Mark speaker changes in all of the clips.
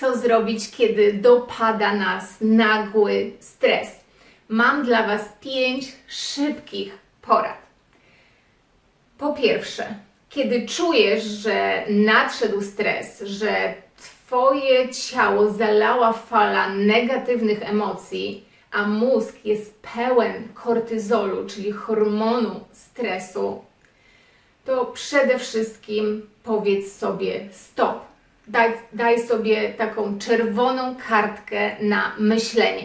Speaker 1: co zrobić, kiedy dopada nas nagły stres. Mam dla Was pięć szybkich porad. Po pierwsze, kiedy czujesz, że nadszedł stres, że Twoje ciało zalała fala negatywnych emocji, a mózg jest pełen kortyzolu, czyli hormonu stresu, to przede wszystkim powiedz sobie stop. Daj, daj sobie taką czerwoną kartkę na myślenie.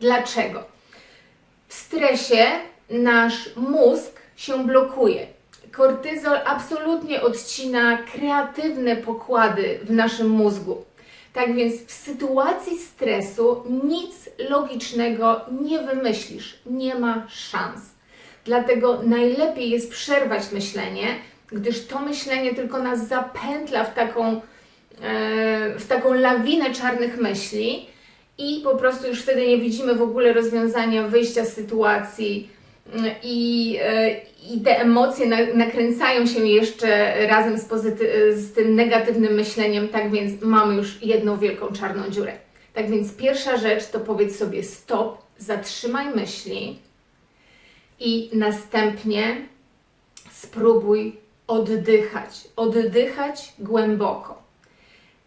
Speaker 1: Dlaczego? W stresie nasz mózg się blokuje. Kortyzol absolutnie odcina kreatywne pokłady w naszym mózgu. Tak więc w sytuacji stresu nic logicznego nie wymyślisz, nie ma szans. Dlatego najlepiej jest przerwać myślenie, gdyż to myślenie tylko nas zapętla w taką, w taką lawinę czarnych myśli i po prostu już wtedy nie widzimy w ogóle rozwiązania wyjścia z sytuacji mm, i, e, i te emocje na, nakręcają się jeszcze razem z, z tym negatywnym myśleniem, tak więc mamy już jedną wielką czarną dziurę. Tak więc pierwsza rzecz to powiedz sobie stop, zatrzymaj myśli i następnie spróbuj oddychać. Oddychać głęboko.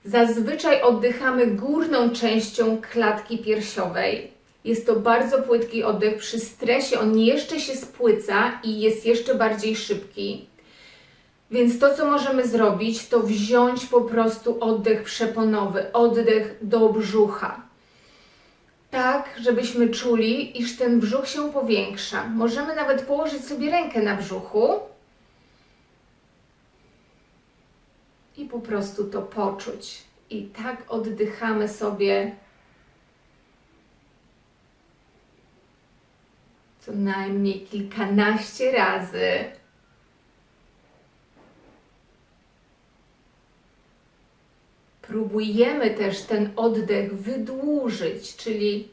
Speaker 1: Zazwyczaj oddychamy górną częścią klatki piersiowej. Jest to bardzo płytki oddech. Przy stresie on jeszcze się spłyca i jest jeszcze bardziej szybki. Więc to, co możemy zrobić, to wziąć po prostu oddech przeponowy, oddech do brzucha. Tak, żebyśmy czuli, iż ten brzuch się powiększa. Możemy nawet położyć sobie rękę na brzuchu i po prostu to poczuć. I tak oddychamy sobie co najmniej kilkanaście razy. Próbujemy też ten oddech wydłużyć, czyli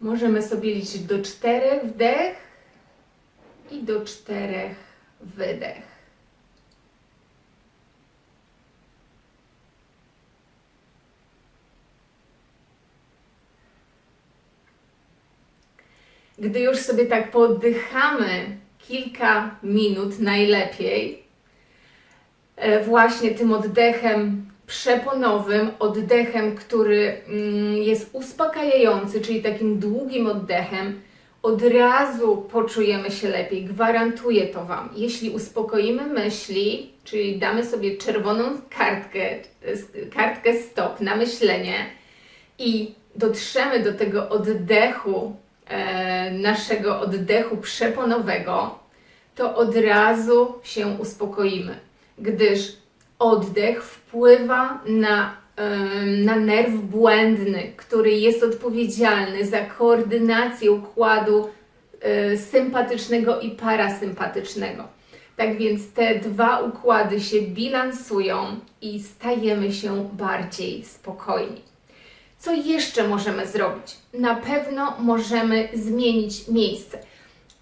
Speaker 1: możemy sobie liczyć do czterech wdech i do czterech wydech. Gdy już sobie tak poddychamy kilka minut najlepiej, e, właśnie tym oddechem przeponowym, oddechem, który mm, jest uspokajający, czyli takim długim oddechem, od razu poczujemy się lepiej. Gwarantuję to Wam. Jeśli uspokoimy myśli, czyli damy sobie czerwoną kartkę, kartkę stop na myślenie i dotrzemy do tego oddechu, e, naszego oddechu przeponowego, to od razu się uspokoimy, gdyż oddech wpływa na, em, na nerw błędny, który jest odpowiedzialny za koordynację układu e, sympatycznego i parasympatycznego. Tak więc te dwa układy się bilansują i stajemy się bardziej spokojni. Co jeszcze możemy zrobić? Na pewno możemy zmienić miejsce.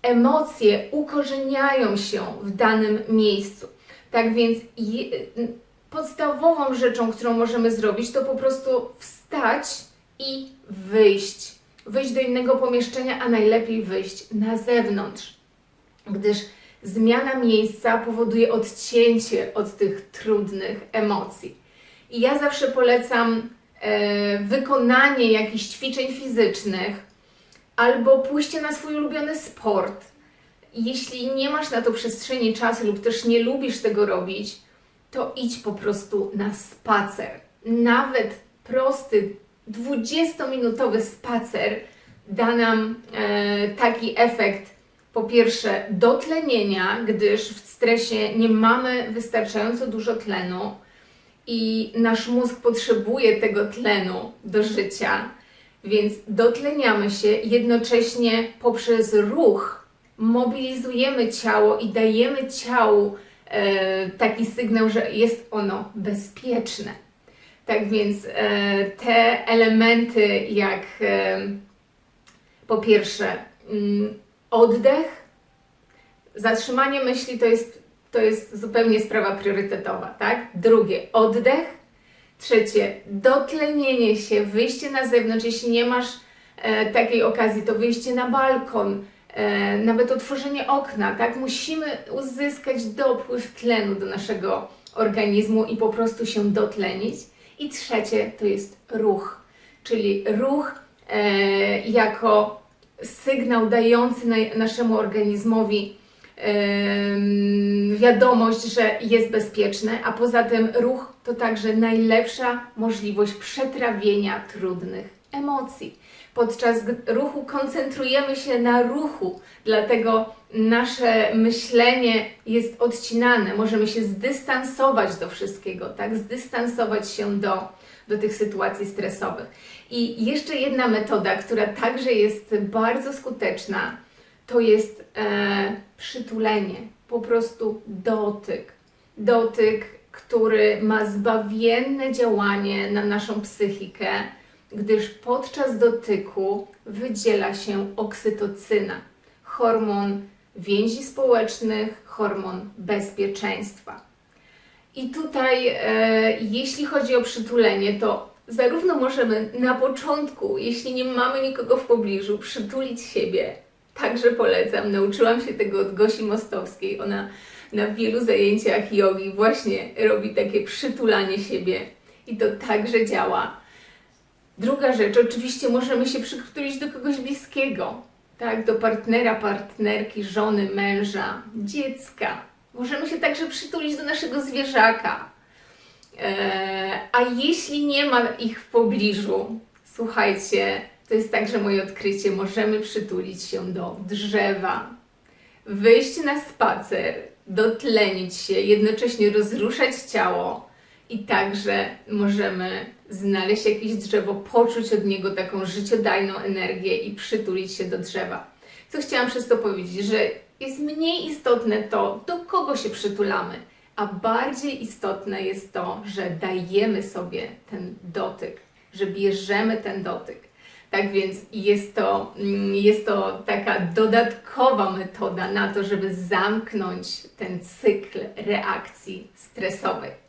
Speaker 1: Emocje ukorzeniają się w danym miejscu. Tak więc podstawową rzeczą, którą możemy zrobić, to po prostu wstać i wyjść. Wyjść do innego pomieszczenia, a najlepiej wyjść na zewnątrz, gdyż zmiana miejsca powoduje odcięcie od tych trudnych emocji. I ja zawsze polecam wykonanie jakichś ćwiczeń fizycznych albo pójście na swój ulubiony sport. Jeśli nie masz na to przestrzeni czasu lub też nie lubisz tego robić, to idź po prostu na spacer. Nawet prosty 20-minutowy spacer da nam e, taki efekt, po pierwsze, dotlenienia, gdyż w stresie nie mamy wystarczająco dużo tlenu i nasz mózg potrzebuje tego tlenu do życia, więc dotleniamy się jednocześnie poprzez ruch. Mobilizujemy ciało i dajemy ciału e, taki sygnał, że jest ono bezpieczne. Tak więc e, te elementy, jak e, po pierwsze mm, oddech, zatrzymanie myśli to jest, to jest zupełnie sprawa priorytetowa, tak? Drugie, oddech, Trzecie, dotlenienie się, wyjście na zewnątrz. Jeśli nie masz e, takiej okazji, to wyjście na balkon, e, nawet otworzenie okna, tak? Musimy uzyskać dopływ tlenu do naszego organizmu i po prostu się dotlenić. I trzecie to jest ruch, czyli ruch e, jako sygnał dający na, naszemu organizmowi wiadomość, że jest bezpieczny, a poza tym ruch to także najlepsza możliwość przetrawienia trudnych emocji. Podczas ruchu koncentrujemy się na ruchu, dlatego nasze myślenie jest odcinane. Możemy się zdystansować do wszystkiego, tak? Zdystansować się do, do tych sytuacji stresowych. I jeszcze jedna metoda, która także jest bardzo skuteczna, to jest e, przytulenie, po prostu dotyk. Dotyk, który ma zbawienne działanie na naszą psychikę, gdyż podczas dotyku wydziela się oksytocyna, hormon więzi społecznych, hormon bezpieczeństwa. I tutaj, e, jeśli chodzi o przytulenie, to zarówno możemy na początku, jeśli nie mamy nikogo w pobliżu, przytulić siebie. Także polecam. Nauczyłam się tego od Gosi Mostowskiej. Ona na wielu zajęciach jogi właśnie robi takie przytulanie siebie i to także działa. Druga rzecz, oczywiście możemy się przytulić do kogoś bliskiego, tak, do partnera, partnerki, żony, męża, dziecka. Możemy się także przytulić do naszego zwierzaka. Eee, a jeśli nie ma ich w pobliżu, słuchajcie, to jest także moje odkrycie, możemy przytulić się do drzewa, wyjść na spacer, dotlenić się, jednocześnie rozruszać ciało i także możemy znaleźć jakieś drzewo, poczuć od niego taką życiodajną energię i przytulić się do drzewa. Co chciałam przez to powiedzieć, że jest mniej istotne to, do kogo się przytulamy, a bardziej istotne jest to, że dajemy sobie ten dotyk, że bierzemy ten dotyk. Tak więc jest to, mm, jest to taka dodatkowa metoda na to, żeby zamknąć ten cykl reakcji stresowej.